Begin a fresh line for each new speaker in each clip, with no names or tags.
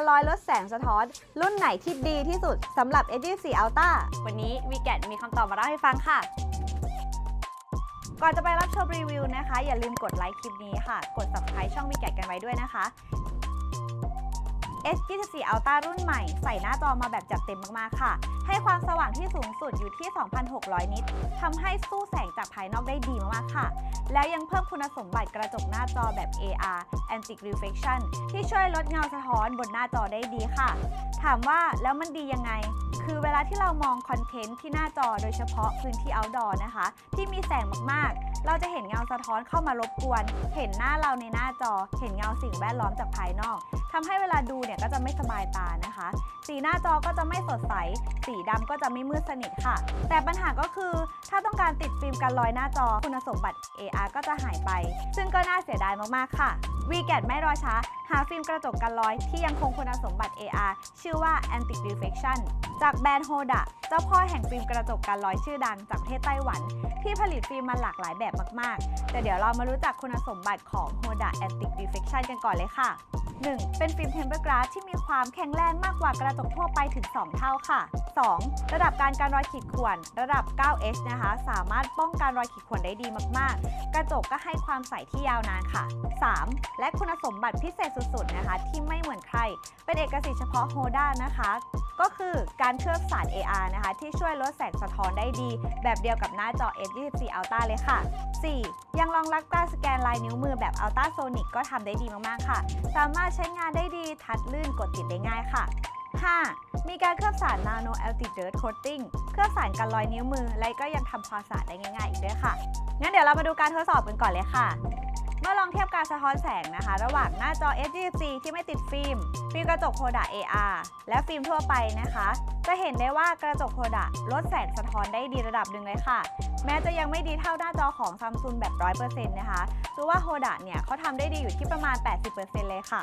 ารลอยลดแสงสะท้อน รุ่นไหนที่ดีที่สุดสำหรับ S24 Ultra วันนี้วีแกนมีคำตอบมาเล่าให้ฟังค่ะ ก่อนจะไปรับชมรีวิวนะคะ อย่าลืมกดไลค์คลิปนี้ค่ะ กด subscribe ช่องวีแกนกันไว้ด้วยนะคะ S24 Ultra รุ่นใหม่ ใส่หน้าจอมาแบบจัดเต็มมากๆ ค่ะ ให้ความสว่างที่สูงสุดอยู่ที่ 2,600 นิตทำให้สู้แสงจากภายนอกได้ดีมากๆ ค่ะ แล้วยังเพิ่มคุณสมบัติกระจกหน้าจอแบบ AR Anti Reflection ที่ช่วยลดเงาสะท้อนบนหน้าจอได้ดีค่ะ ถามว่าแล้วมันดียังไง คือเวลาที่เรามองคอนเทนต์ที่หน้าจอโดยเฉพาะพื้นที่ outdoor นะคะ ที่มีแสงมากๆ เราจะเห็นเงาสะท้อนเข้ามารบกวน เห็นหน้าเราในหน้าจอ เห็นเงาสิ่งแวดล้อมจากภายนอกทำให้เวลาดูเนี่ยก็จะไม่สบายตานะคะ สีหน้าจอก็จะไม่สดใส สีดำก็จะไม่มืดสนิทค่ะ แต่ปัญหาก็คือถ้าต้องการติดฟิล์มกันรอยหน้าจอคุณสมบัติ AR ก็จะหายไป ซึ่งก็น่าเสียดายมากๆค่ะ v g a t ไม่รอช้า หาฟิล์มกระจกกันรอยที่ยังคงคุณสมบัติ AR ชื่อว่า Anti Reflection จากแบรนด์ Hoda เจ้าพ่อแห่งฟิล์มกระจกกันรอยชื่อดังจากประเทศไต้หวัน ที่ผลิตฟิล์มมาหลากหลายแบบมาก ๆ แต่เดี๋ยวเรามารู้จักคุณสมบัติของ Hoda Anti Reflection กันก่อนเลยค่ะ 1. เป็นฟิล์มเทมเปอร์ก a าสที่มีความแข็งแรงมากกว่ากระจกทั่วไปถึง 2 เท่าค่ะ 2. ระดับการการรอยขีดข่วนระดับ 9H นะคะ สามารถป้องกันรอยขีดข่วนได้ดีมากๆ กระจกก็ให้ความใสที่ยาวนานค่ะ 3. และคุณสมบัติพิเศษสุดๆนะคะที่ไม่เหมือนใคร เป็นเอกสิทธิ์เฉพาะ Hoda นะคะ ก็คือการเคลือบสาร AR นะคะที่ช่วยลดแสงสะท้อนได้ดี แบบเดียวกับหน้าจอ S24 Ultra เลยค่ะ 4. ยังรองรับการสแกนลายนิ้วมือแบบ Ultrasonic ก็ทำได้ดีมากๆค่ะ สามารถใช้งานได้ดีทัดลื่นกดติดได้ง่ายค่ะ 5. มีการเคลือบสาร Nano Altitude Coating เคลือบสารกันรอยนิ้วมือ และก็ยังทำความสะอาดได้ง่ายๆอีกด้วยค่ะ งั้นเดี๋ยวเรามาดูการทดสอบกันก่อนเลยค่ะ มื่อลองเทียบการสะท้อนแสงนะคะ ระหว่างหน้าจอ S24 ที่ไม่ติดฟิล์ม ฟิล์มกระจกโคดะ AR และฟิล์มทั่วไปนะคะ จะเห็นได้ว่ากระจกโคดะลดแสงสะท้อนได้ดีระดับหนึ่งเลยค่ะ แม้จะยังไม่ดีเท่าหน้าจอของซัมซุงแบบ 100%นะคะคือว่าโคดะเนี่ยเขาทำได้ดีอยู่ที่ประมาณ 80%เลยค่ะ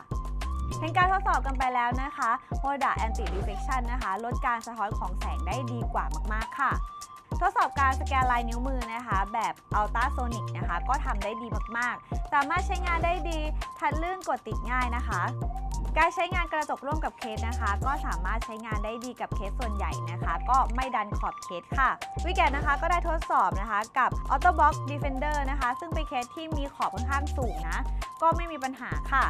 เห็นการทดสอบกันไปแล้วนะคะโฮดะ Anti Reflection นะคะ ลดการสะท้อนของแสงได้ดีกว่ามากๆค่ะ ทดสอบการสแกนลายนิ้วมือนะคะ แบบ Ultrasonic นะคะ ก็ทำได้ดีมากๆ สามารถใช้งานได้ดีทัดลื่นกดติดง่ายนะคะ การใช้งานกระจกร่วมกับเคสนะคะ ก็สามารถใช้งานได้ดีกับเคสส่วนใหญ่นะคะ ก็ไม่ดันขอบเคสค่ะ วิแกนนะคะก็ได้ทดสอบนะคะกับ Autobox Defender นะคะ ซึ่งเป็นเคสที่มีขอบค่อนข้างสูงนะ ก็ไม่มีปัญหาค่ะ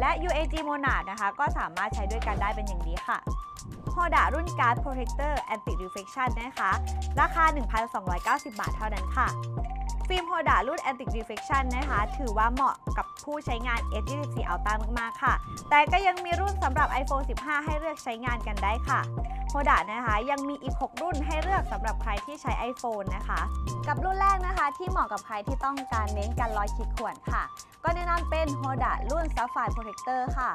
และ UAG Monad นะคะ ก็สามารถใช้ด้วยกันได้เป็นอย่างดีค่ะโฮดารุ่น Guard Protector Anti Reflection นะคะ ราคา 1,290 บาทเท่านั้นค่ะ ฟิล์มโฮดารุ่น Anti Reflection นะคะ ถือว่าเหมาะกับผู้ใช้งาน S24 Ultra มากๆ ค่ะ แต่ก็ยังมีรุ่นสำหรับ iPhone 15 ให้เลือกใช้งานกันได้ค่ะโฮดานะคะยังมีอีก 6 รุ่นให้เลือกสำหรับใครที่ใช้ iPhone นะคะ กับรุ่นแรกนะคะที่เหมาะกับใครที่ต้องการเน้นการรอยขีดข่วนค่ะ ก็แนะนำเป็น Hoda รุ่น Sapphire Protector ค่ะ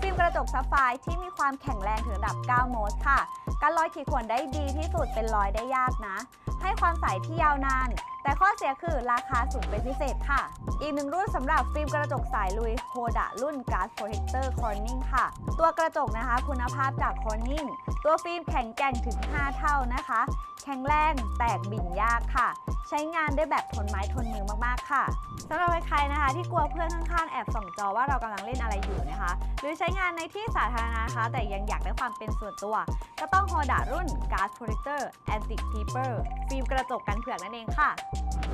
ฟิล์มกระจกซัฟไฟที่มีความแข็งแรงถึงระดับ 9 โมสค่ะ การลอยขีดข่วนได้ดีที่สุดเป็นรอยได้ยากนะ ให้ความใสที่ยาวนาน แต่ข้อเสียคือราคาสูงเป็นพิเศษค่ะ อีกหนึ่งรุ่นสำหรับฟิล์มกระจกสายลุย Hoda รุ่น Gas Protector Corning ค่ะ ตัวกระจกนะคะคุณภาพจาก Corning ตัวฟิล์มแข็งแกร่งถึง 5 เท่านะคะ แข็งแรงแตกบิ่นยากค่ะ ใช้งานได้แบบทนไม้ทนมือมากๆค่ะสำหรับใครนะคะ ที่กลัวเพื่อนข้างๆแอบส่องจอว่าเรากำลังเล่นอะไรอยู่นะคะ หรือใช้งานในที่สาธารณะนะคะ แต่ยังอยากได้ความเป็นส่วนตัว ก็ต้อง Hoda รุ่น Gas Protector Anti Keeper ฟิล์มกระจกกันเผือกนั่นเองค่ะ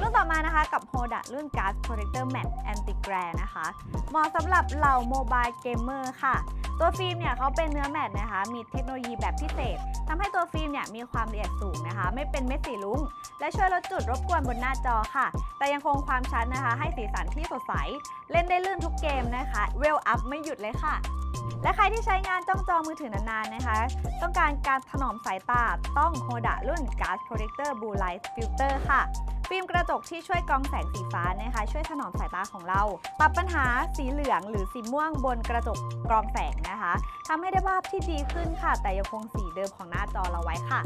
รุ่นต่อมานะคะกับ Hoda รุ่น Gas Protector Matte Anti Glare นะคะ เหมาะสำหรับเหล่าโมบายเกมเมอร์ค่ะ ตัวฟิล์มเนี่ยเขาเป็นเนื้อแมตต์นะคะ มีเทคโนโลยีแบบพิเศษทำให้ตัวฟิล์มเนี่ยมีความละเอียดสูงนะคะ ไม่เป็นเม็ดสีลุ้ง และช่วยลดจุดรบกวนบนหน้าจอค่ะ แต่ยังคงความชัดนะคะ ให้สีสันที่สดใส เล่นได้ลื่นทุกเกมนะคะเวลอัพไม่หยุดเลยค่ะและใครที่ใช้งานจ้องจอมือถือนานๆนะคะ ต้องการการถนอมสายตาต้อง Hoda รุ่น Glass Protector Blue Light Filter ค่ะ ฟิล์มกระจกที่ช่วยกรองแสงสีฟ้านะคะช่วยถนอมสายตาของเรา ปรับปัญหาสีเหลืองหรือสีม่วงบนกระจกกรองแสงนะคะทำให้ได้ภาพที่ดีขึ้นค่ะ แต่ยังคงสีเดิมของหน้าจอเราไว้ค่ะ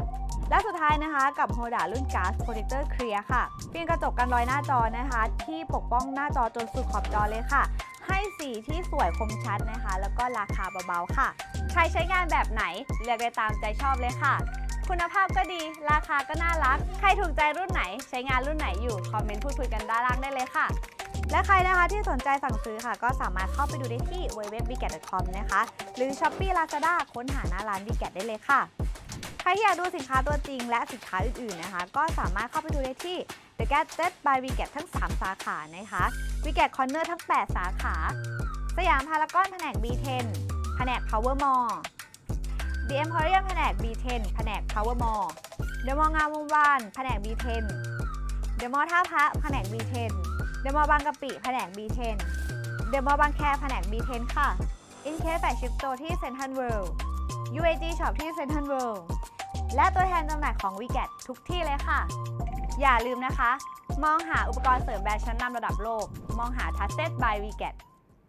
และสุดท้ายนะคะกับ Hoda รุ่น Glass Protector Clear ค่ะฟิล์มกระจกกันรอยหน้าจอนะคะ ที่ปกป้องหน้าจอจนสุดขอบจอเลยค่ะ ให้สีที่สวยคมชัดนะคะ แล้วก็ราคาเบาๆค่ะ ใครใช้งานแบบไหนเลือกได้ตามใจชอบเลยค่ะ คุณภาพก็ดี ราคาก็น่ารัก ใครถูกใจรุ่นไหน ใช้งานรุ่นไหนอยู่ คอมเมนต์พูดคุยกันด้านล่างได้เลยค่ะ และใครนะคะที่สนใจสั่งซื้อค่ะ ก็สามารถเข้าไปดูได้ที่ www.vicat.com นะคะ หรือ Shopee Lazada ค้นหาหน้าร้าน Vicat ได้เลยค่ะ ใครที่อยากดูสินค้าตัวจริงและสินค้าอื่นๆนะคะ ก็สามารถเข้าไปดูได้ที่ The Gadget by Vicat ทั้ง 3 สาขานะคะ Vicat Corner ทั้ง 8 สาขา สยามพารากอนแผนก B10 แผนก Power Mall The Emporium แผนก B10 แผนก Power Mall เดอะมอลล์งามวงวานแผนก B10 เดอะมอลล์ท่าพระแผนก B10 เดอะมอลล์บางกะปิแผนก B10 เดอะมอลล์บางแคแผนก B10 ค่ะอินเคสแฟชิปโตที่เซ็นทรัลเวิลด์ UAG Shop ที่เซ็นทรัลเวิลและตัวแทนจำหน่ายของ w ีแกทุกที่เลยค่ะ อย่าลืมนะคะ มองหาอุปกรณ์เสริมแบรนด์ชั้นนำระดับโลก มองหา Trusted by w ีแก